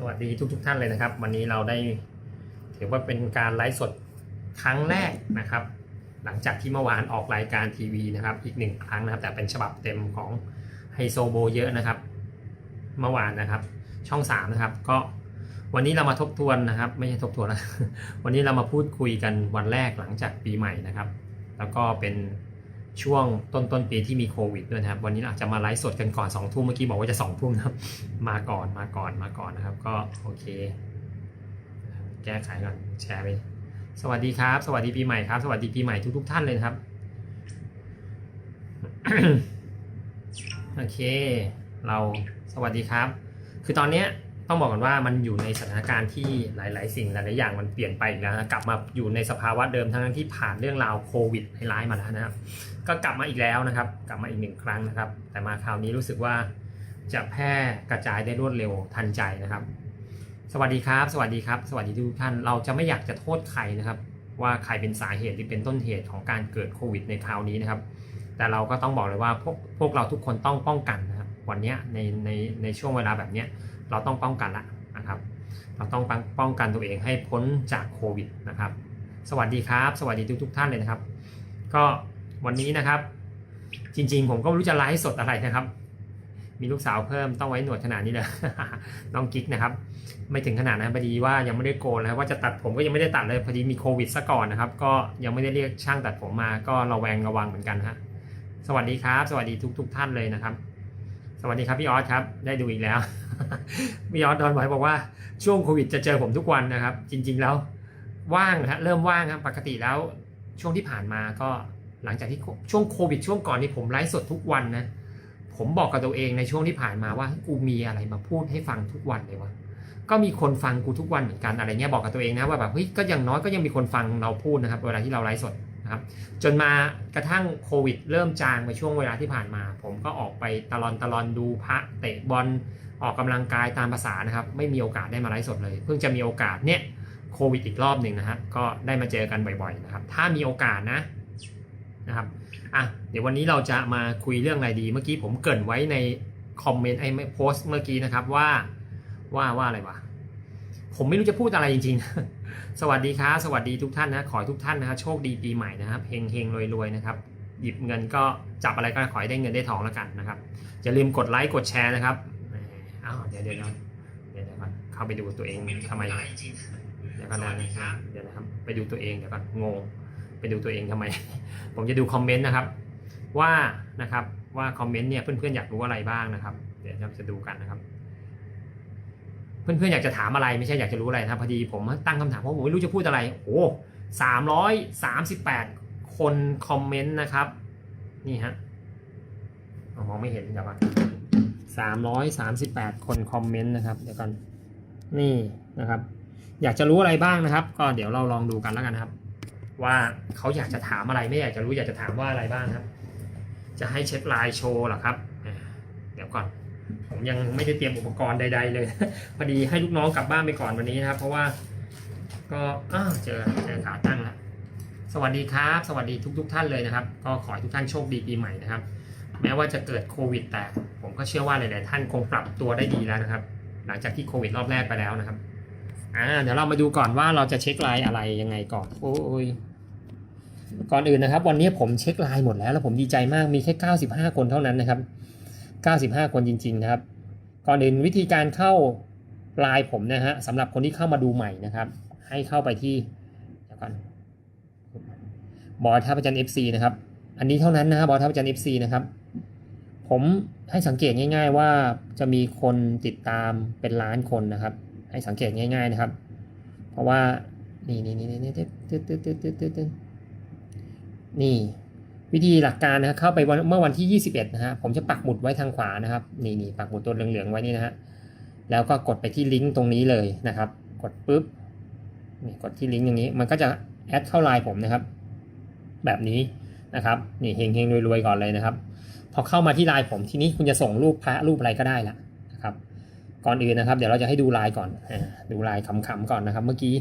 สวัสดีทุกทท่านเลยนะครับ วันนี้เราได้ถือว่าเป็นการไลฟ์สดครั้งแรกนะครับ หลังจากที่เมื่อวานออกรายการทีวีนะครับ อีกหนึ่งครั้งนะครับ แต่เป็นฉบับเต็มของไฮโซโบเยอะนะครับ เมื่อวานนะครับ ช่อง3นะครับ ก็วันนี้เรามาทบทวนนะครับ ไม่ใช่ทบทวนแล้ววันนี้เรามาพูดคุยกันวันแรกหลังจากปีใหม่นะครับ แล้วก็เป็น ช่วงต้นต้นปีที่มีโควิดด้วยนะครับ วันนี้อาจจะมาไลฟ์สดกันก่อน2องทุ่มเมื่อกี้บอกว่าจะ2องทุ่มนะครับ มาก่อนมาก่อนมาก่อนนะครับ ก็โอเค แก้ไขก่อนแชร์ไปสวัสดีครับ สวัสดีปีใหม่ครับ สวัสดีปีใหม่ทุกทุกท่านเลยครับ โอเค เราสวัสดีครับ คือตอนเนี้ย ต้องบอกก่อนว่ามันอยู่ในสถานการณ์ที่หลาย ๆ สิ่งหลาย ๆ อย่างมันเปลี่ยนไปอีกแล้วนะกลับมาอยู่ในสภาวะเดิมทั้งที่ผ่านเรื่องราวโควิดร้ายมาแล้วนะครับ ก็กลับมาอีกแล้วนะครับ กลับมาอีกหนึ่งครั้งนะครับ แต่มาคราวนี้รู้สึกว่าจะแพร่กระจายได้รวดเร็วทันใจนะครับ สวัสดีครับ สวัสดีครับ สวัสดีทุกท่านเราจะไม่อยากจะโทษใครนะครับ ว่าใครเป็นสาเหตุหรือเป็นต้นเหตุของการเกิดโควิดในคราวนี้นะครับ แต่เราก็ต้องบอกเลยว่าพวกพวกเราทุกคนต้องป้องกันนะครับวันนี้ในในในช่วงเวลาแบบเนี้ย เราต้องป้องกันละนะครับ เราต้องป้องกันตัวเองให้พ้นจากโควิดนะครับ สวัสดีครับ สวัสดีทุกทุกท่านเลยนะครับ ก็วันนี้นะครับ จริงๆ ผมก็ไม่รู้จะไลฟ์สดอะไรนะครับ มีลูกสาวเพิ่มต้องไว้หนวดขนาดนี้เลยน้องกิ๊กนะครับ ไม่ถึงขนาดนั้นพอดีว่ายังไม่ได้โกนแล้วว่าจะตัดผมก็ยังไม่ได้ตัดเลยพอดีมีโควิดซะก่อนนะครับ ก็ยังไม่ได้เรียกช่างตัดผมมา ก็ระแวงระวังเหมือนกันฮะสวัสดีครับ สวัสดีทุกๆท่านเลยนะครับ สวัสดีครับพี่ออสครับ ได้ดูอีกแล้ว พี่ออสดอนไว้บอกว่าช่วงโควิดจะเจอผมทุกวันนะครับ จริง ๆแล้วว่างฮะเริ่มว่างครับปกติแล้วช่วงที่ผ่านมาก็หลังจากที่ช่วงโควิด ช่วงก่อนนี่ผมไลฟ์สดทุกวันนะผมบอกกับตัวเองในช่วงที่ผ่านมาว่ากูมีอะไรมาพูดให้ฟังทุกวันเลยวะก็มีคนฟังกูทุกวันเหมือนกันอะไรเงี้ยบอกกับตัวเองนะว่าแบบเฮ้ยก็อย่างน้อยก็ยังมีคนฟังเราพูดนะครับ เวลาที่เราไลฟ์สดนะครับ จนมากระทั่งโควิด เริ่มจางไปช่วงเวลาที่ผ่านมา ผมก็ออกไปตลอนตลอนดูพระเตะบอล ออกกำลังกายตามภาษานะครับ ไม่มีโอกาสได้มาไลฟ์สดเลย เพิ่งจะมีโอกาสเนี่ยโควิดอีกรอบหนึ่งนะฮะก็ได้มาเจอกันบ่อยๆนะครับ ถ้ามีโอกาสนะนะครับอะเดี๋ยววันนี้เราจะมาคุยเรื่องอะไรดี เมื่อกี้ผมเกริ่นไว้ในคอมเมนต์ไอ้โพสต์เมื่อกี้นะครับว่าว่าว่าอะไรวะผมไม่รู้จะพูดอะไรจริงๆ สวัสดีครับสวัสดีทุกท่านนะ ขอให้ทุกท่านนะครับโชคดีปีใหม่นะครับเฮงเฮงรวยรวยนะครับ หยิบเงินก็จับอะไรก็ขอให้ได้เงินได้ทองแล้วกันนะครับอย่าลืมกดไลค์กดแชร์นะครับ อ้าวเดี๋ยวเดี๋ยวเดี๋ยวเดี๋ยวเดี๋ยวก่อนเข้าไปดูตัวเองทำไมเดี๋ยวก่อนนะเดี๋ยวนะครับ ไปดูตัวเองเดี๋ยวก่อนงงไปดูตัวเองทำไม ผมจะดูคอมเมนต์นะครับ ว่านะครับว่าคอมเมนต์เนี่ยเพื่อนๆอยากรู้อะไรบ้างนะครับ เดี๋ยวเราจะดูกันนะครับ เพื่อนๆอยากจะถามอะไรไม่ใช่อยากจะรู้อะไรนะพอดีผมตั้งคำถามเพราะผมไม่รู้จะพูดอะไรโอ้สามร้อยสามสิบแปดคนคอมเมนต์นะครับ นี่ฮะมองไม่เห็นเดี๋ยวก่อน สามร้อยสามสิบแปดคนคอมเมนต์นะครับเดี๋ยวก่อนนี่นะครับ อยากจะรู้อะไรบ้างนะครับ ก็เดี๋ยวเราลองดูกันแล้วกันนะครับ ว่าเขาอยากจะถามอะไรไม่อยากจะรู้อยากจะถามว่าอะไรบ้างครับ จะให้เช็คไลน์โชว์หรอครับเดี๋ยวก่อน ผมยังไม่ได้เตรียมอุปกรณ์ใด ๆ เลยพอดีให้ลูกน้องกลับบ้านไปก่อนวันนี้นะครับ เพราะว่าก็อ้าวเจอเจอขาตั้งแล้วสวัสดีครับ สวัสดีทุก ๆ ท่านเลยนะครับ ก็ขอให้ทุกท่านโชคดีปีใหม่นะครับ แม้ว่าจะเกิดโควิดแต่ผมก็เชื่อว่าหลาย ๆ ท่านคงปรับตัวได้ดีแล้วนะครับ หลังจากที่โควิดรอบแรกไปแล้วนะครับอ่าเดี๋ยวเรามาดูก่อนว่าเราจะเช็คไลน์อะไรยังไงก่อนโอ้ยก่อนอื่นนะครับ วันนี้ผมเช็คไลน์หมดแล้วแล้วผมดีใจมากมีแค่ 95 คนเท่านั้นนะครับ 95 คนจริง ๆ นะครับ ก่อนอื่นวิธีการเข้าไลน์ผมนะฮะสำหรับคนที่เข้ามาดูใหม่นะครับ ให้เข้าไปที่เดี๋ยวก่อนบอยท่าประจัน FC นะครับ อันนี้เท่านั้นนะฮะบอยท่าประจัน FC นะครับ ผมให้สังเกตง่าย ๆ ว่าจะมีคนติดตามเป็นล้านคนนะครับ ให้สังเกตง่าย ๆนะครับ เพราะว่านี่นี่นี่นี่ตึ๊ดตึ๊ดตึ๊ดตึ๊ดตึ๊ดตึ๊ดตึ๊ดนี่วิธีหลักการนะครับเข้าไปวันเมื่อวันที่ 21 นะฮะผมจะปักหมุดไว้ทางขวานะครับนี่นี่ปักหมุดตัวเหลืองๆไว้นี่นะฮะแล้วก็กดไปที่ลิงก์ตรงนี้เลยนะครับ กดปุ๊บนี่กดที่ลิงก์อย่างนี้ มันก็จะแอดเข้าไลน์ผมนะครับ แบบนี้นะครับนี่เฮงเฮงรวยๆก่อนเลยนะครับ อเข้ามาที่ไลน์ผมทีนี้คุณจะส่งรูปพระรูปอะไรก็ได้ละนะครับ ก่อนอื่นนะครับ เดี๋ยวเราจะให้ดูไลน์ก่อนอดูไลน์ขำๆก่อนนะครับ เมื่อกี้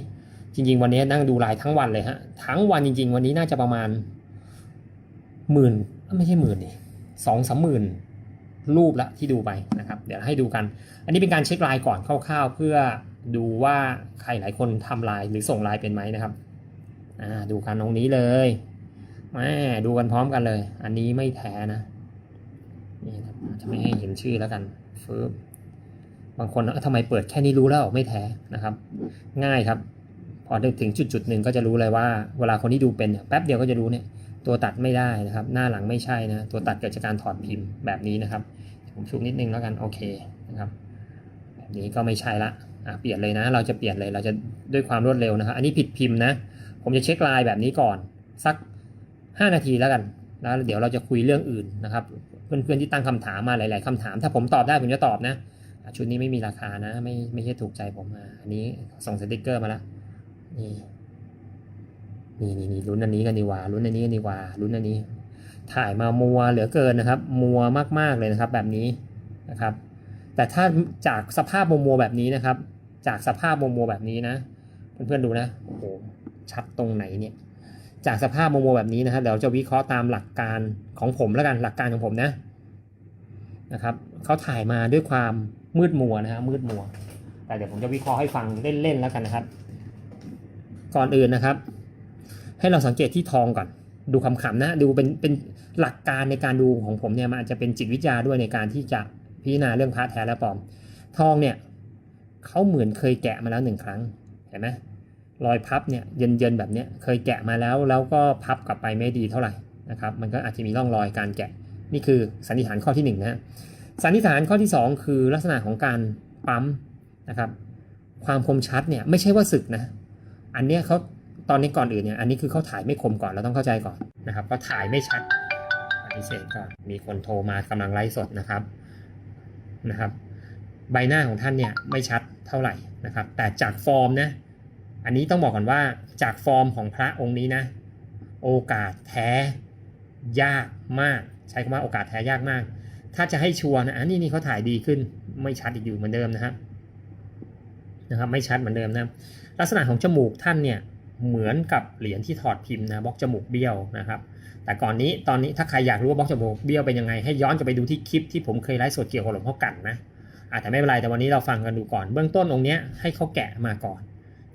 จริง ๆ วันนี้นั่งดูไลน์ทั้งวันเลยฮะทั้งวันจริง ๆ วันนี้น่าจะประมาณหมื่นไม่ใช่หมื่นดิสองสามหมื่นรูปละที่ดูไปนะครับ เดี๋ยวให้ดูกัน อันนี้เป็นการเช็คไลน์ก่อนคร่าวๆ เพื่อดูว่าใครหลายคนทำไลน์หรือส่งไลน์เป็นไหมนะครับดูกันตรงนี้เลยแม่ดูกันพร้อมกันเลย อันนี้ไม่แท้นะ นี่นะจะไม่ให้เห็นชื่อแล้วกันฟืบบางคนเอ้าทำไมเปิดแค่นี้รู้แล้วไม่แท้นะครับ ง่ายครับพอถึงจุดจุดหนึ่งก็จะรู้เลยว่าเวลาคนที่ดูเป็นเนี่ยแป๊บเดียวก็จะรู้เนี่ยตัวตัดไม่ได้นะครับ หน้าหลังไม่ใช่นะตัวตัดเกิดจากการถอดพิมพ์แบบนี้นะครับ ผมชูนิดนึงแล้วกันโอเคนะครับแบบนี้ก็ไม่ใช่ละเปลี่ยนเลยนะ เราจะเปลี่ยนเลยเราจะด้วยความรวดเร็วนะครับ อันนี้ผิดพิมพ์นะ ผมจะเช็คลน์แบบนี้ก่อน สัก 5 นาทีแล้วกัน แล้วเดี๋ยวเราจะคุยเรื่องอื่นนะครับ เพื่อนๆที่ตั้งคำถามมาหลาย ๆคำถาม ถ้าผมตอบได้ผมจะตอบนะ ชุดนี้ไม่มีราคานะ ไม่ไม่ใช่ถูกใจผมมาอันนี้ส่งสติกเกอร์มาแล้วนี่นี่นี่นี่ลุ้นอันนี้กันดีกว่าลุ้นอันนี้กันดีกว่าลุ้นอันนี้ ถ่ายมามัวเหลือเกินนะครับ มัวมากๆเลยนะครับ แบบนี้นะครับ แต่ถ้าจากสภาพมัวมัวแบบนี้นะครับ จากสภาพมัวมัวแบบนี้นะ เพื่อนๆดูนะโอ้โหชัดตรงไหนเนี่ย จากสภาพมัวมัวแบบนี้นะครับเดี๋ยวจะวิเคราะห์ตามหลักการของผมแล้วกันหลักการของผมนะนะครับเขาถ่ายมาด้วยความมืดมัวนะฮะมืดมัว แต่เดี๋ยวผมจะวิเคราะห์ให้ฟังเล่นๆแล้วกันนะครับ ก่อนอื่นนะครับ ให้เราสังเกตที่ทองก่อน ดูคำๆนะดูเป็นเป็นหลักการในการดูของผมเนี่ยมันอาจจะเป็นจิตวิทยาด้วยในการที่จะพิจารณาเรื่องพระแท้และปลอม ทองเนี่ยเขาเหมือนเคยแกะมาแล้วหนึ่งครั้งเห็นไหม รอยพับเนี่ยเย็นๆแบบนี้เคยแกะมาแล้วแล้วก็พับกลับไปไม่ดีเท่าไหร่นะครับมันก็อาจจะมีร่องรอยการแกะนี่คือสันนิษฐานข้อที่หนึ่งนะสันนิษฐานข้อที่สองคือลักษณะของการปั๊มนะครับความคมชัดเนี่ยไม่ใช่ว่าสึกนะอันเนี้ยเขาตอนนี้ก่อนอื่นเนี่ยอันนี้คือเขาถ่ายไม่คมก่อนเราต้องเข้าใจก่อนนะครับก็ถ่ายไม่ชัดปฏิเสธก่อนมีคนโทรมากำลังไลฟ์สดนะครับนะครับ ใบหน้าของท่านเนี่ยไม่ชัดเท่าไหร่นะครับแต่จากฟอร์มนะ อันนี้ต้องบอกก่อนว่าจากฟอร์มของพระองค์นี้นะ โอกาสแท้ยากมาก ใช้คำว่าโอกาสแท้ยากมาก ถ้าจะให้ชัวร์นะอันนี้นี่เขาถ่ายดีขึ้นไม่ชัดอีกอยู่เหมือนเดิมนะครับนะครับไม่ชัดเหมือนเดิมนะลักษณะของจมูกท่านเนี่ยเหมือนกับเหรียญที่ถอดพิมพ์นะบล็อกจมูกเบี้ยวนะครับ แต่ก่อนนี้ตอนนี้ถ้าใครอยากรู้ว่าบล็อกจมูกเบี้ยวเป็นยังไงให้ย้อนกลับไปดูที่คลิปที่ผมเคยไลฟ์สดเกี่ยวกับหลวงพ่อกันนะอะแต่ไม่เป็นไรแต่วันนี้เราฟังกันดูก่อน เบื้องต้นองค์เนี้ยให้เขาแกะมาก่อน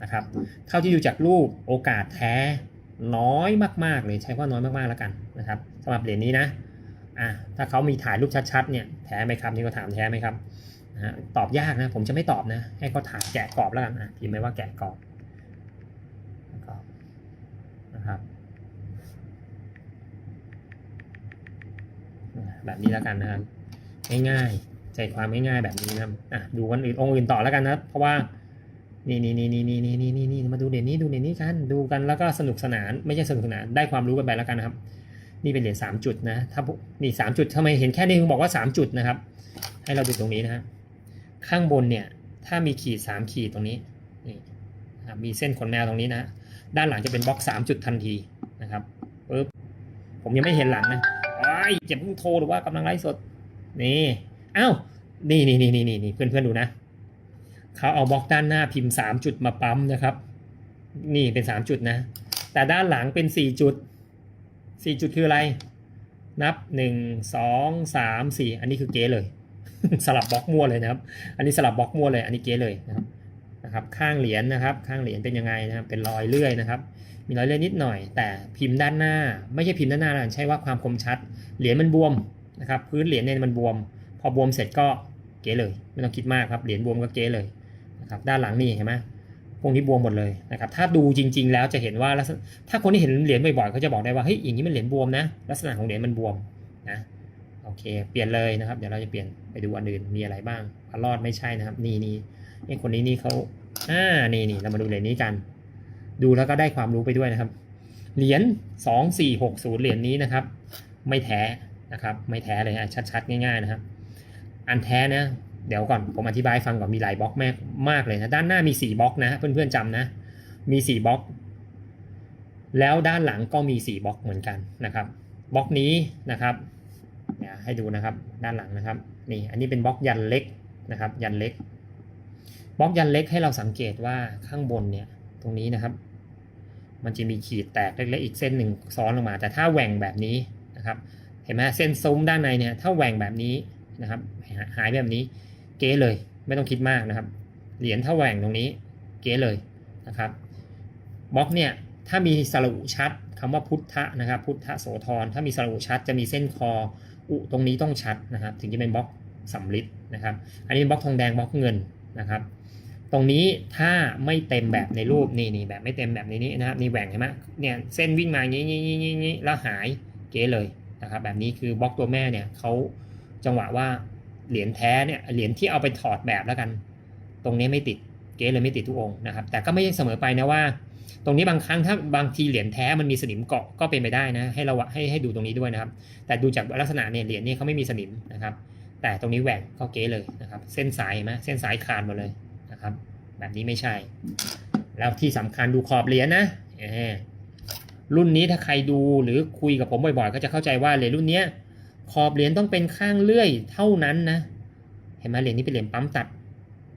นะครับ เท่าที่ดูจากรูปโอกาสแท้น้อยมากๆเลยใช้ว่าน้อยมากๆแล้วกันนะครับสำหรับเหรียญนี้นะอะถ้าเขามีถ่ายรูปชัดๆเนี่ยแท้ไหมครับนี่ก็ถามแท้ไหมครับนะตอบยากนะ ผมจะไม่ตอบนะ ให้เขาถ่ายแกะกรอบแล้วกันอะพิมพ์ไว้ว่าแกะกรอบกรอบนะครับแบบนี้แล้วกันนะครับง่ายๆใจความง่ายๆแบบนี้นะอะดูวันอื่นองค์อื่นต่อแล้วกันนะเพราะว่า นี่นี่นี่นี่นี่นี่นี่นี่นี่มาดูเด่นนี้ดูเด่นนี้กันดูกันแล้วก็สนุกสนานไม่ใช่สนุกสนานได้ความรู้กันไปแล้วกันนะครับ นี่เป็นเหรียญสามจุดนะถ้านี่สามจุดทำไมเห็นแค่นี้ผมบอกว่าสามจุดนะครับ ให้เราดูตรงนี้นะฮะข้างบนเนี่ยถ้ามีขีดสามขีดตรงนี้นี่มีเส้นขนแมวตรงนี้นะ ด้านหลังจะเป็นบล็อกสามจุดทันทีนะครับปึ๊บผมยังไม่เห็นหลังนะไอ้ยเจ็บเพิ่งโทรหรือว่ากำลังไลฟ์สดนี่อ้าวนี่นี่นี่นี่นี่เพื่อนเพื่อนดูนะ เขาเอาบล็อกด้านหน้าพิมพ์สามจุดมาปั๊มนะครับ นี่เป็นสามจุดนะ แต่ด้านหลังเป็นสี่จุดสี่จุดคืออะไร นับหนึ่งสองสามสี่อันนี้คือเก๋เลย สลับบล็อกมั่วเลยนะครับ อันนี้สลับบล็อกมั่วเลย อันนี้เก๋เลยนะครับนะครับข้างเหรียญนะครับ ข้างเหรียญเป็นยังไงนะครับ เป็นรอยเลื่อยนะครับ มีรอยเลื่อยนิดหน่อย แต่พิมพ์ด้านหน้า ไม่ใช่พิมพ์ด้านหน้านะใช่ว่าความคมชัด เหรียญมันบวมนะครับ พื้นเหรียญเนี่ยมันบวม พอบวมเสร็จก็เก๋เลย ไม่ต้องคิดมากครับ เหรียญบวมก็เก๋เลย นะครับด้านหลังนี่เห็นไหมพวกนี้บวมหมดเลยนะครับถ้าดูจริง ๆ แล้วจะเห็นว่าถ้าคนที่เห็นเหรียญบ่อยๆเขาจะบอกได้ว่าเฮ้ยอย่างนี้มันเหรียญบวมนะลักษณะของเหรียญมันบวมนะโอเค เปลี่ยนเลยนะครับ เดี๋ยวเราจะเปลี่ยนไปดูอันอื่นมีอะไรบ้างพารอดไม่ใช่นะครับ นี่นี่ไอ้คนนี้นี่เขาอ่านี่นี่เรามาดูเหรียญนี้กัน ดูแล้วก็ได้ความรู้ไปด้วยนะครับ เหรียญสองสี่หกศูนย์เหรียญนี้นะครับ ไม่แท้นะครับ ไม่แท้เลยอะชัดๆง่ายๆนะครับ อันแท้นะ เดี๋ยวก่อนผมอธิบายฟังก่อนมีหลายบล็อกมากมากเลยนะ ด้านหน้ามีสี่บล็อกนะเพื่อนๆจำนะ มีสี่บล็อก แล้วด้านหลังก็มีสี่บล็อกเหมือนกันนะครับบล็อกนี้นะครับเดี๋ยให้ดูนะครับด้านหลังนะครับนี่อันนี้เป็นบล็อกยันเล็กนะครับ ยันเล็กบล็อกยันเล็กให้เราสังเกตว่าข้างบนเนี่ยตรงนี้นะครับ มันจะมีขีดแตกเล็กๆอีกเส้นหนึ่งซ้อนลงมา แต่ถ้าแหว่งแบบนี้นะครับ เห็นไหมเส้นซุ้มด้านในเนี่ยถ้าแหว่งแบบนี้นะครับหายแบบนี้ เก๊เลย ไม่ต้องคิดมากนะครับ เหรียญถ้าแหว่งตรงนี้เก๊เลยนะครับบล็อกเนี่ยถ้ามีสระอุชัดคำว่าพุทธะนะครับ พุทธโสธรถ้ามีสระอุชัดจะมีเส้นคออุตรงนี้ต้องชัดนะครับ ถึงจะเป็นบล็อกสำลิดนะครับ อันนี้บล็อกทองแดงบล็อกเงินนะครับ ตรงนี้ถ้าไม่เต็มแบบในรูปนี่นี่แบบไม่เต็มแบบนี้นี่นะครับนี่แหว่งเห็นไหมเนี่ยเส้นวิ่งมาอย่างนี้นี้นี้นี้แล้วหายเก๋เลยนะครับ แบบนี้คือบล็อกตัวแม่เนี่ยเขาจังหวะว่า เหรียญแท้เนี่ยเหรียญที่เอาไปถอดแบบแล้วกัน ตรงนี้ไม่ติดเก๋เลยไม่ติดทุกองนะครับ แต่ก็ไม่ใช่เสมอไปนะว่า ตรงนี้บางครั้งถ้าบางทีเหรียญแท้มันมีสนิมเกาะก็เป็นไปได้นะ ให้เราให้ให้ดูตรงนี้ด้วยนะครับ แต่ดูจากลักษณะเนี่ยเหรียญนี่เขาไม่มีสนิมนะครับ แต่ตรงนี้แหว่งก็เก๋เลยนะครับ เส้นสายไหมเส้นสายขาดหมดเลยนะครับ แบบนี้ไม่ใช่ แล้วที่สำคัญดูขอบเหรียญนะรุ่นนี้ถ้าใครดูหรือคุยกับผมบ่อยๆ ก็จะเข้าใจว่าเหรียญรุ่นเนี้ย ขอบเหรียญต้องเป็นข้างเลื่อยเท่านั้นนะ เห็นไหมเหรียญนี้เป็นเหรียญปั๊มตัด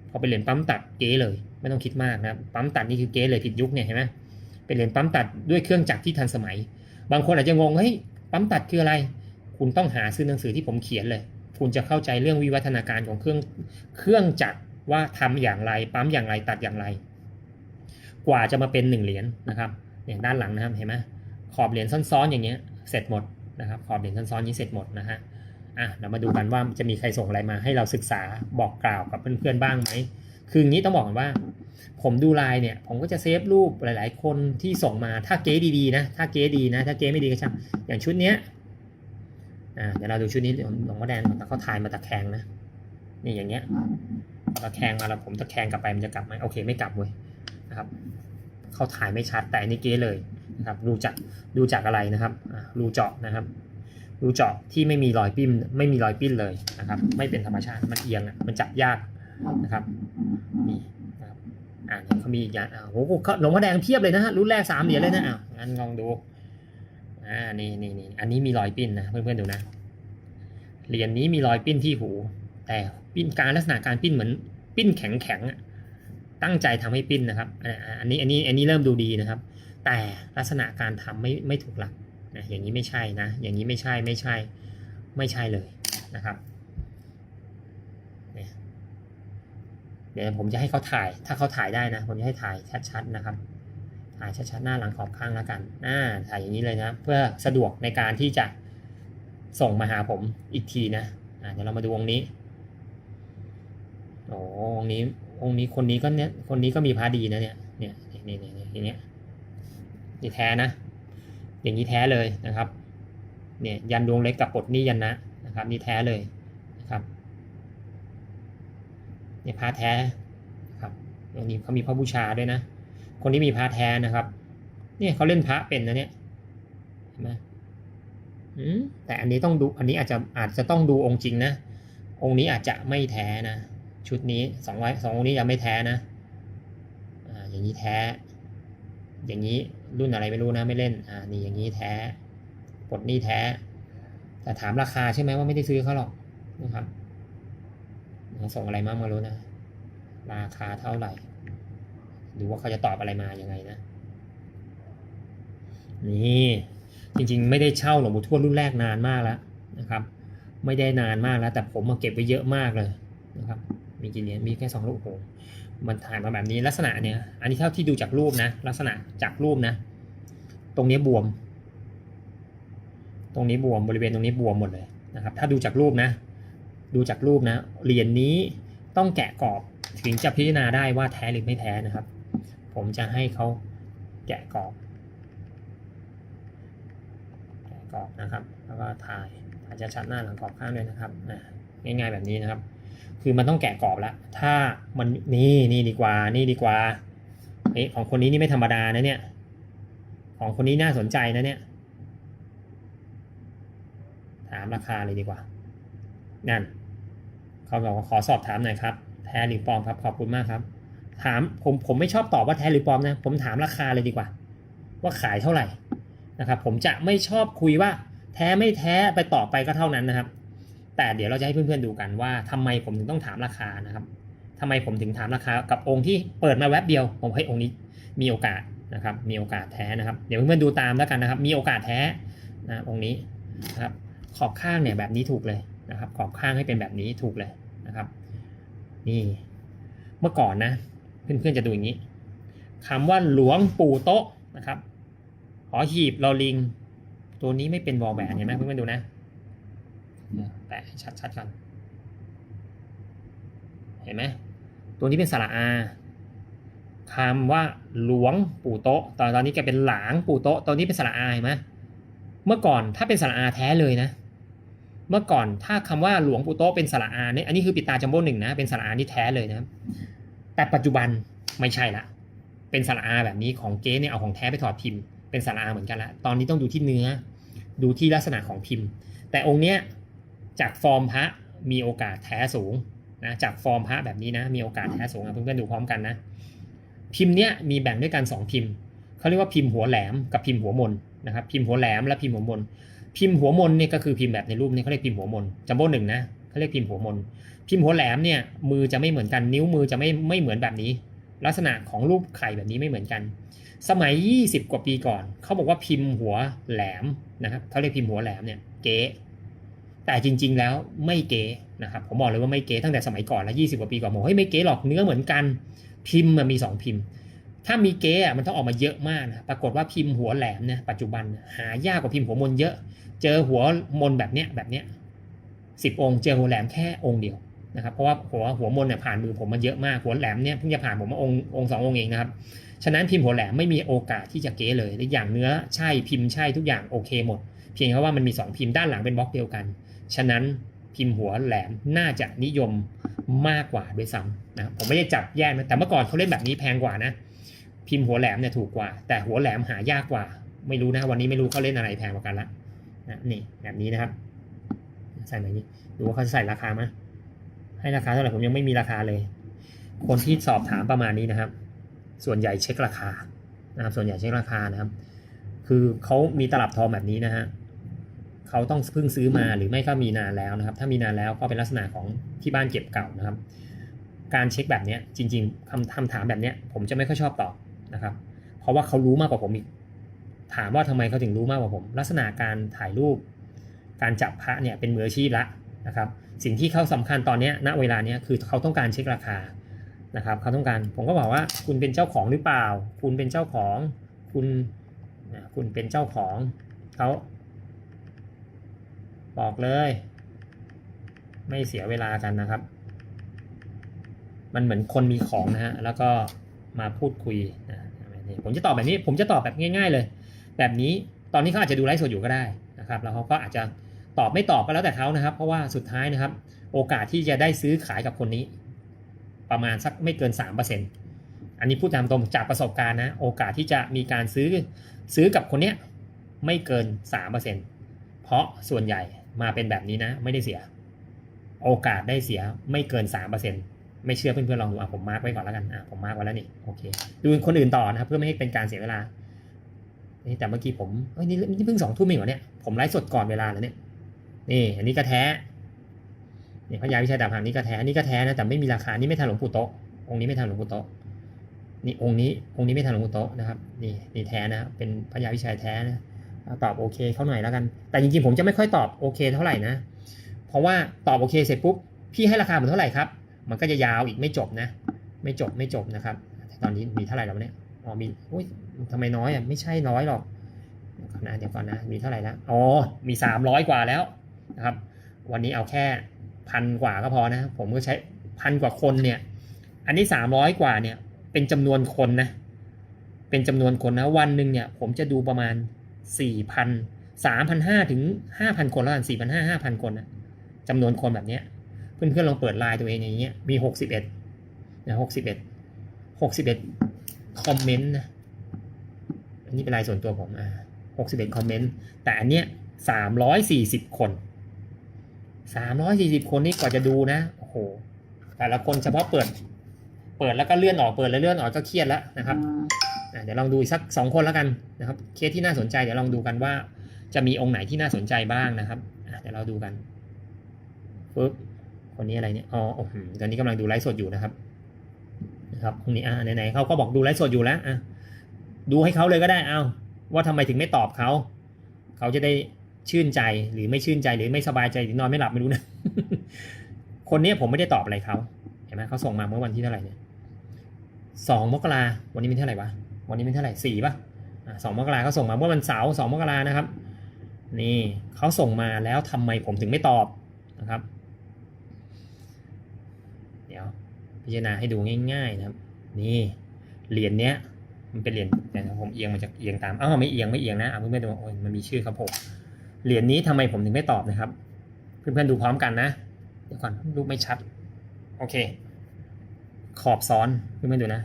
พอเป็นเหรียญปั๊มตัดเก๋เลย ไม่ต้องคิดมากนะปั๊มตัดนี่คือเก๋เลยผิดยุคเนี่ยเห็นไหมเป็นเหรียญปั๊มตัดด้วยเครื่องจักรที่ทันสมัย บางคนอาจจะงงเฮ้ยปั๊มตัดคืออะไร คุณต้องหาซื้อหนังสือที่ผมเขียนเลย คุณจะเข้าใจเรื่องวิวัฒนาการของเครื่องเครื่องจักรว่าทำอย่างไร ปั๊มอย่างไรตัดอย่างไร กว่าจะมาเป็นหนึ่งเหรียญนะครับเนี่ยด้านหลังนะครับเห็นไหมขอบเหรียญซ้อนๆอย่างเงี้ยเสร็จหมด นะครับขอบเหรียญซ้อนๆนี้เสร็จหมดนะฮะอะเรามาดูกันว่าจะมีใครส่งอะไรมาให้เราศึกษาบอกกล่าวกับเพื่อนๆบ้างไหมคืออย่างนี้ต้องบอกก่อนว่า ผมดูไลน์เนี่ยผมก็จะเซฟรูปหลาย ๆ คนที่ส่งมาถ้าเก๊ดีๆนะถ้าเก๊ดีนะ ถ้าเก๊ไม่ดีก็ช่างอย่างชุดเนี้ยอ่าเดี๋ยวเราดูชุดนี้หลวงพ่อแดงแต่เขาถ่ายมาตะแคงนะนี่อย่างเงี้ยตะแคงมาแล้วผมตะแคงกลับไปมันจะกลับไหมโอเคไม่กลับเว้ยนะครับเขาถ่ายไม่ชัดแต่อันนี่เก๊เลย นะครับดูจากดูจากอะไรนะครับรูเจาะนะครับรูเจาะที่ไม่มีรอยปิ้นไม่มีรอยปิ้นเลยนะครับ ไม่เป็นธรรมชาติมันเอียงอะมันจับยากนะครับนี่นะครับอ่าเนี่เขามีอีกอย่างอ่าโอ้โหหลงพ่อแดงเพียบเลยนะฮะรุ่นแรกสามเหรียญเลยนะอ่าวงั้นลองดูอ่านี่นี่นี่อันนี้มีรอยปิ้นนะเพื่อนๆดูนะเหรียญนี้มีรอยปิ้นที่หู แต่ปิ้นการลักษณะการปิ้นเหมือนปิ้นแข็งแข็งอะตั้งใจทำให้ปิ้นนะครับอ่าอันนี้อันนี้อันนี้เริ่มดูดีนะครับ แต่ลักษณะการทำไม่ไม่ถูกหลักนะอย่างนี้ไม่ใช่นะ อย่างนี้ไม่ใช่ไม่ใช่ไม่ใช่เลยนะครับเดี๋ยวผมจะให้เขาถ่าย ถ้าเขาถ่ายได้นะ ผมจะให้ถ่ายชัดๆนะครับ ถ่ายชัดๆหน้าหลังขอบข้างแล้วกันอ่าถ่ายอย่างนี้เลยนะ เพื่อสะดวกในการที่จะส่งมาหาผมอีกทีนะอ่าเดี๋ยวเรามาดูองค์นี้ โอ้องค์นี้ องค์นี้คนนี้ก็เนี้ยคนนี้ก็มีพาดีนะเนี่ย เนี่ยนี่นี่นี่ย่างเงี้ย นี่แท้นะ อย่างนี้แท้เลยนะครับเนี่ยยันดวงเล็กกับปลดหนี้ยันนะนะครับนี่แท้เลยนะครับเนี่ยพระแท้นะครับอันนี้เขามีพระบูชาด้วยนะ คนที่มีพระแท้นะครับเนี่ยเขาเล่นพระเป็นนะเนี่ยเห็นไหมอืมแต่อันนี้ต้องดูอันนี้อาจจะอาจจะต้องดูองค์จริงนะ องค์นี้อาจจะไม่แท้นะ ชุดนี้สองร้อยสององค์นี้ยังไม่แท้นะอ่าอย่างนี้แท้ อย่างนี้รุ่นอะไรไม่รู้นะไม่เล่นอ่านี่อย่างนี้แท้ปลดหนี้แท้ แต่ถามราคาใช่ไหมว่าไม่ได้ซื้อเขาหรอกนะครับส่งอะไรมาไม่รู้นะ ราคาเท่าไหร่ดูว่าเขาจะตอบอะไรมาอยังไงนะ นี่จริงๆ ไม่ได้เช่าหลวงปู่ทวดรุ่นแรกนานมากแล้วนะครับ ไม่ได้นานมากแล้ว แต่ผมมาเก็บไว้เยอะมากเลยนะครับ มีกี่เหรียญมีแค่สองลูกโอ้โหมันถ่ายมาแบบนี้ลักษณะเนี่ยอันนี้เท่าที่ดูจากรูปนะ ลักษณะจากรูปนะ ตรงนี้บวม ตรงนี้บวมบริเวณตรงนี้บวมหมดเลยนะครับ ถ้าดูจากรูปนะ ดูจากรูปนะเหรียญนี้ต้องแกะกรอบถึงจะพิจารณาได้ว่าแท้หรือไม่แท้นะครับ ผมจะให้เขาแกะกรอบแกะกรอบนะครับ แล้วก็ถ่ายถ่ายจะชัดหน้าหลังกรอบข้างด้วยนะครับนะง่ายๆแบบนี้นะครับ คือมันต้องแกะกรอบแล้ว ถ้ามันนี่นี่ดีกว่า นี่ดีกว่าเอ๊ะของคนนี้นี่ไม่ธรรมดานะเนี่ย ของคนนี้น่าสนใจนะเนี่ย ถามราคาเลยดีกว่า นั่น เขาบอกขอสอบถามหน่อยครับ แท้หรือปลอมครับ ขอบคุณมากครับ ถามผมผมไม่ชอบตอบว่าแท้หรือปลอมนะ ผมถามราคาเลยดีกว่า ว่าขายเท่าไหร่นะครับ ผมจะไม่ชอบคุยว่า แท้ไม่แท้ไปต่อไปก็เท่านั้นนะครับ แต่เดี๋ยวเราจะให้เพื่อนๆดูกันว่าทำไมผมถึงต้องถามราคานะครับทำไมผมถึงถามราคากับองค์ที่เปิดมาแวบเดียว ผมให้องค์นี้มีโอกาสนะครับมีโอกาสแท้นะครับ เดี๋ยวเพื่อนๆดูตามแล้วกันนะครับ มีโอกาสแท้นะองค์นี้นะครับขอบข้างเนี่ยแบบนี้ถูกเลยนะครับ ขอบข้างให้เป็นแบบนี้ถูกเลยนะครับ นี่เมื่อก่อนนะ เพื่อนๆจะดูอย่างนี้คำว่าหลวงปู่โต๊ะนะครับหอหีบลอลิง ตัวนี้ไม่เป็นวอลแหวนเห็นไหมเพื่อนๆดูนะ แปะให้ชัดๆกัน เห็นไหมตัวนี้เป็นสระอาคำว่าหลวงปู่โต๊ะตอนตอนนี้แกเป็นหลางปู่โต๊ะตอนนี้เป็นสระอาเห็นไหมเมื่อก่อนถ้าเป็นสระอาแท้เลยนะ เมื่อก่อนถ้าคำว่าหลวงปู่โต๊ะเป็นสระอาเนี่ยอันนี้คือปิดตาจัมโบ้หนึ่งนะเป็นสระอาที่แท้เลยนะ แต่ปัจจุบันไม่ใช่ละ เป็นสระอาแบบนี้ของเก๊เนี่ยเอาของแท้ไปถอดพิมพ์เป็นสระอาเหมือนกันละ ตอนนี้ต้องดูที่เนื้อ ดูที่ลักษณะของพิมพ์ แต่องค์เนี้ย จากฟอร์มพระมีโอกาสแท้สูงนะจากฟอร์มพระแบบนี้นะ มีโอกาสแท้สูงอะเพื่อนๆดูพร้อมกันนะพิมพ์เนี้ยมีแบ่งด้วยกันสองพิมพ์เขาเรียกว่าพิมพ์หัวแหลมกับพิมพ์หัวมนนะครับพิมพ์หัวแหลมและพิมพ์หัวมน พิมพ์หัวมนเนี่ยก็คือพิมพ์แบบในรูปนี้เขาเรียกพิมพ์หัวมนจัมโบ้หนึ่งนะเขาเรียกพิมพ์หัวมน พิมพ์หัวแหลมเนี่ยมือจะไม่เหมือนกันนิ้วมือจะไม่ไม่เหมือนแบบนี้ ลักษณะของรูปไข่แบบนี้ไม่เหมือนกัน สมัย 20 กว่าปีก่อนเขาบอกว่าพิมพ์หัวแหลมนะครับเขาเรียกพิมพ์หัวแหลมเนี่ยเก๋ แต่จริง ๆ แล้วไม่เก๋นะครับผมบอกเลยว่าไม่เก๋ตั้งแต่สมัยก่อนแล้ว20กว่าปีก่อนบอกเฮ้ยไม่เก๋หรอกเนื้อเหมือนกันพิมพ์มันมี 2 พิมพ์ ถ้ามีเก๋อะมันต้องออกมาเยอะมากนะปรากฏว่าพิมพ์หัวแหลมเนี่ยปัจจุบันหายากกว่าพิมพ์หัวมนเยอะ เจอหัวมนแบบเนี้ยแบบเนี้ยสิบองค์เจอหัวแหลมแค่องค์เดียวนะครับเพราะว่าหัวหัวมนเนี่ยผ่านมือผมมาเยอะมากหัวแหลมเนี่ยเพิ่งจะผ่านผมมาองค์องค์สององค์เองนะครับฉะนั้นพิมพ์หัวแหลมไม่มีโอกาสที่จะเก๋เลยและอย่างเนื้อใช่พิมพ์ใช่ทุกอย่างโอเคหมด เพียงแค่ว่ามันมี 2 พิมพ์ด้านหลังเป็นบล็อกเดียวกัน ฉะนั้นพิมพ์หัวแหลมน่าจะนิยมมากกว่าด้วยซ้ำนะผมไม่ได้จับแยกนะแต่เมื่อก่อนเขาเล่นแบบนี้แพงกว่านะ พิมพ์หัวแหลมเนี่ยถูกกว่า แต่หัวแหลมหายากกว่า ไม่รู้นะวันนี้ไม่รู้เขาเล่นอะไรแพงกว่ากันละนะนี่แบบนี้นะครับ ใส่แบบนี้ดูว่าเขาจะใส่ราคาไหมให้ราคาเท่าไหร่ผมยังไม่มีราคาเลย คนที่สอบถามประมาณนี้นะครับ ส่วนใหญ่เช็คราคานะครับส่วนใหญ่เช็คราคานะครับ คือเขามีตลับทองแบบนี้นะฮะ เขาต้องเพิ่งซื้อมาหรือไม่ก็มีนานแล้วนะครับ ถ้ามีนานแล้วก็เป็นลักษณะของที่บ้านเก็บเก่านะครับ การเช็คแบบนี้จริงๆคำคำถามแบบนี้ผมจะไม่ค่อยชอบตอบนะครับ เพราะว่าเขารู้มากกว่าผมอีกถามว่าทำไมเขาถึงรู้มากกว่าผม ลักษณะการถ่ายรูป การจับพระเนี่ยเป็นมืออาชีพละนะครับ สิ่งที่เขาสำคัญตอนนี้ณเวลานี้คือเขาต้องการเช็คราคานะครับเขาต้องการผมก็บอกว่าคุณเป็นเจ้าของหรือเปล่า คุณเป็นเจ้าของ คุณคุณเป็นเจ้าของเขา บอกเลย ไม่เสียเวลากันนะครับ มันเหมือนคนมีของนะฮะ แล้วก็มาพูดคุยนะผมจะตอบแบบนี้ ผมจะตอบแบบง่าย ๆเลย แบบนี้ตอนนี้เขาอาจจะดูไลฟ์สดอยู่ก็ได้นะครับ แล้วเขาก็อาจจะตอบไม่ตอบก็แล้วแต่เขานะครับ เพราะว่าสุดท้ายนะครับ โอกาสที่จะได้ซื้อขายกับคนนี้ ประมาณสักไม่เกิน 3%อันนี้พูดตามตรงจากประสบการณ์นะ โอกาสที่จะมีการซื้อซื้อกับคนเนี้ยไม่เกิน 3%เพราะส่วนใหญ่ มาเป็นแบบนี้นะ ไม่ได้เสีย โอกาสได้เสียไม่เกิน3%ไม่เชื่อเพื่อนๆลองดูอะผมมาร์กไว้ก่อนแล้วกันอะผมมาร์กไว้แล้วนี่โอเค ดูคนอื่นต่อนะครับ เพื่อไม่ให้เป็นการเสียเวลานี่แต่เมื่อกี้ผมเอ้ยนี่นี่เพิ่งสองทุ่มเองเหรอเนี่ยผมไลฟ์สดก่อนเวลาแล้วเนี่ยนี่ อันนี้ก็แท้นี่พระยาวิชัยดาบหางนี่ก็แท้นี่ก็แท้นะแต่ไม่มีราคานี่ไม่ทันหลวงปู่โตองค์นี้ไม่ทันหลวงปู่โตนี่องค์นี้องค์นี้ไม่ทันหลวงปู่โตนะครับ นี่นี่แท้นะเป็นพระยาวิชัยแท้นะ ตอบโอเคเขาหน่อยแล้วกัน แต่จริงๆผมจะไม่ค่อยตอบโอเคเท่าไหร่นะ เพราะว่าตอบโอเคเสร็จปุ๊บ พี่ให้ราคาผมเท่าไหร่ครับ มันก็จะยาวอีกไม่จบนะ ไม่จบไม่จบนะครับ ตอนนี้มีเท่าไหร่แล้วเนี่ย อ๋อมีอุ้ยทำไมน้อยอะ ไม่ใช่น้อยหรอกก่อนนะเดี๋ยวก่อนนะ มีเท่าไหร่แล้ว อ๋อ มีสามร้อยกว่าแล้วนะครับ วันนี้เอาแค่พันกว่าก็พอนะ ผมก็ใช้พันกว่าคนเนี่ย อันนี้สามร้อยกว่าเนี่ย เป็นจำนวนคนนะ เป็นจำนวนคนนะ วันหนึ่งเนี่ย ผมจะดูประมาณ สี่พันสามพันห้าถึงห้าพันคนแล้วกันสี่พันห้าห้าพันคนนะจำนวนคนแบบเนี้ยเพื่อนๆลองเปิดไลน์ตัวเองอย่างเงี้ยมีหกสิบเอ็ดนะหกสิบเอ็ดหกสิบเอ็ดคอมเมนต์นะอันนี้เป็นไลน์ส่วนตัวผมอ่าหกสิบเอ็ดคอมเมนต์ แต่อันเนี้ยสามร้อยสี่สิบคนสามร้อยสี่สิบคนนี่กว่าจะดูนะโอ้โหแต่ละคนเฉพาะเปิด เปิดแล้วก็เลื่อนออกเปิดแล้วเลื่อนออกก็เครียดแล้วนะครับ เดี๋ยวลองดูสักสองคนแล้วกันนะครับเคสที่น่าสนใจเดี๋ยวลองดูกันว่า จะมีองค์ไหนที่น่าสนใจบ้างนะครับเดี๋ยวเราดูกันปึ๊บคนนี้อะไรเนี่ยอ๋อตอนนี้กำลังดูไลฟ์สดอยู่นะครับนะครับคนนี้อ่าไหนๆเขาก็บอกดูไลฟ์สดอยู่แล้วอะดูให้เขาเลยก็ได้เอาว่าทำไมถึงไม่ตอบเขาเขาจะได้ชื่นใจหรือไม่ชื่นใจหรือไม่สบายใจหรือนอนไม่หลับไม่รู้นะ คนนี้ผมไม่ได้ตอบอะไรเขาเห็นไหมเขาส่งมาเมื่อวันที่เท่าไหร่เนี่ยสองมกราวันนี้เป็นเท่าไหร่วะ วันนี้เป็นเท่าไหร่สี่ป่ะสองมกราเขาส่งมาเมื่อวันเสาร์สองมกรานะครับ นี่เขาส่งมาแล้วทำไมผมถึงไม่ตอบนะครับ เดี๋ยวพิจารณาให้ดูง่าย ๆนะครับ นี่เหรียญเนี้ยมันเป็นเหรียญเดี๋ยวนะผมเอียงมันจะเอียงตามอ้าวไม่เอียงไม่เอียงนะอะเพื่อนๆดูโอ้ยมันมีชื่อครับผมเหรียญนี้ทำไมผมถึงไม่ตอบนะครับ เพื่อนๆดูพร้อมกันนะเดี๋ยวก่อนรูปไม่ชัด โอเค ขอบซ้อนเพื่อนๆดูนะ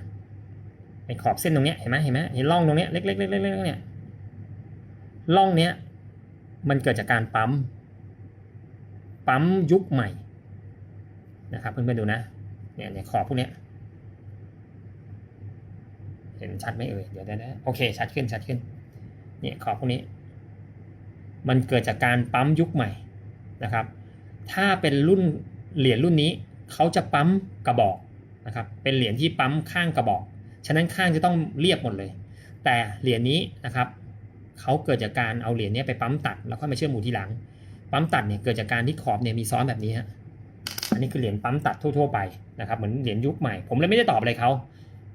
ไอขอบเส้นตรงเนี้ยเห็นไหมเห็นไหมเห็นร่องตรงเนี้ยเล็กๆเล็กๆเล็กๆเนี่ยร่องเนี้ยมันเกิดจากการปั๊ม ปั๊มยุคใหม่นะครับเพื่อนๆดูนะเนี่ยเนี่ยขอบพวกเนี้ยเห็นชัดไหมเอ่ยเดี๋ยวได้โอเคชัดขึ้นชัดขึ้นเนี่ยขอบพวกนี้ มันเกิดจากการปั๊มยุคใหม่นะครับ ถ้าเป็นรุ่นเหรียญรุ่นนี้เขาจะปั๊มกระบอกนะครับเป็นเหรียญที่ปั๊มข้างกระบอก ฉะนั้นข้างจะต้องเรียบหมดเลย แต่เหรียญนี้นะครับเขาเกิดจากการเอาเหรียญนี้ไปปั๊มตัดแล้วค่อยมาเชื่อมหมูทีหลัง ปั๊มตัดเนี่ยเกิดจากการที่ขอบเนี่ยมีซ้อนแบบนี้ฮะอันนี้คือเหรียญปั๊มตัดทั่วๆไปนะครับเหมือนเหรียญยุคใหม่ ผมเลยไม่ได้ตอบอะไรเขา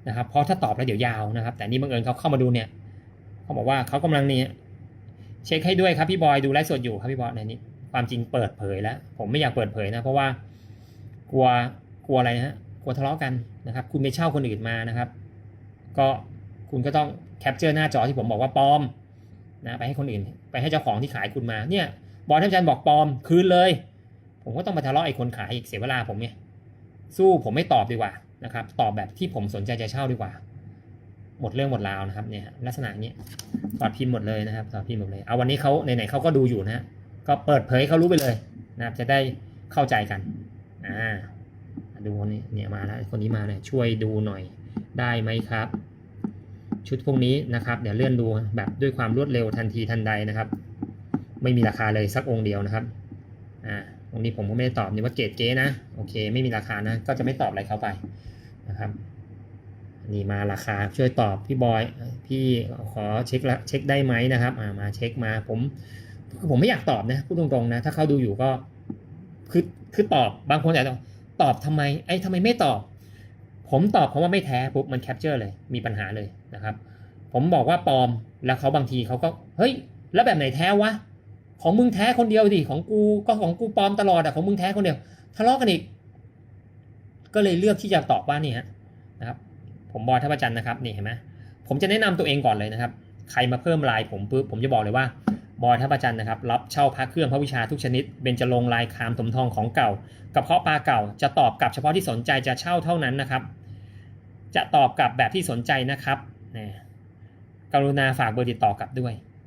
นะครับเพราะถ้าตอบแล้วเดี๋ยวยาวนะครับ แต่นี่บังเอิญเขาเข้ามาดูเนี่ยเขาบอกว่าเขากำลังเนี่ยเช็คให้ด้วยครับพี่บอยดูไลฟ์สดอยู่ครับพี่บอยในนี้ความจริงเปิดเผยแล้ว ผมไม่อยากเปิดเผยนะ เพราะว่ากลัวกลัวอะไรนะฮะกลัวทะเลาะกันนะครับ คุณไปเช่าคนอื่นมานะครับ ก็คุณก็ต้องแคปเจอร์หน้าจอที่ผมบอกว่าปลอมนะไปให้คนอื่น ไปให้เจ้าของที่ขายคุณมาเนี่ยบอยท่านอาจารย์บอกปลอมคืนเลย ผมก็ต้องมาทะเลาะไอ้คนขายอีกเสียเวลาผมเนี่ยสู้ผมไม่ตอบดีกว่านะครับตอบแบบที่ผมสนใจจะเช่าดีกว่า หมดเรื่องหมดราวนะครับเนี่ยลักษณะนี้ตอดพิมพ์หมดเลยนะครับตอดพิมพ์หมดเลยเอาวันนี้เขาไหนๆเขาก็ดูอยู่นะฮะก็เปิดเผยเขารู้ไปเลยนะครับจะได้เข้าใจกันอ่าดูคนนี้เนี่ยมาแล้วคนนี้มาเลยช่วยดูหน่อย ได้ไหมครับ ชุดพวกนี้นะครับเดี๋ยวเลื่อนดูแบบด้วยความรวดเร็วทันทีทันใดนะครับ ไม่มีราคาเลยสักองค์เดียวนะครับอ่าตรงนี้ผมก็ไม่ได้ตอบนี่ว่าเกรดเก๊นะโอเค ไม่มีราคานะ ก็จะไม่ตอบอะไรเขาไปนะครับนี่มาราคาช่วยตอบพี่บอยพี่ขอเช็คละเช็คได้ไหมนะครับอ่ามาเช็คมาผมผมไม่อยากตอบนะพูดตรงๆนะถ้าเขาดูอยู่ก็คือคือตอบบางคนอาจจะตอบทำไมไอ้ทำไมไม่ตอบ ผมตอบเขาว่าไม่แท้ปุ๊บมันแคปเจอร์เลยมีปัญหาเลยนะครับ ผมบอกว่าปลอมแล้วเขาบางทีเขาก็เฮ้ย แล้วแบบไหนแท้วะของมึงแท้คนเดียวดิของกูก็ของกูปลอมตลอดอะของมึงแท้คนเดียวทะเลาะกันอีกก็เลยเลือกที่จะตอบว่านี่ฮะนะครับ ผมบอยทัพจันทร์นะครับนี่เห็นไหมผมจะแนะนำตัวเองก่อนเลยนะครับ ใครมาเพิ่มไลน์ผมปุ๊บผมจะบอกเลยว่า บอยทัพจันนะครับ รับเช่าพระเครื่องพระวิชาทุกชนิดเบญจรงลายคามถมทองของเก่ากระเพาะปลาเก่าจะตอบกลับเฉพาะที่สนใจจะเช่าเท่านั้นนะครับ จะตอบกลับแบบที่สนใจนะครับนะกรุณาฝากเบอร์ติดต่อกลับด้วย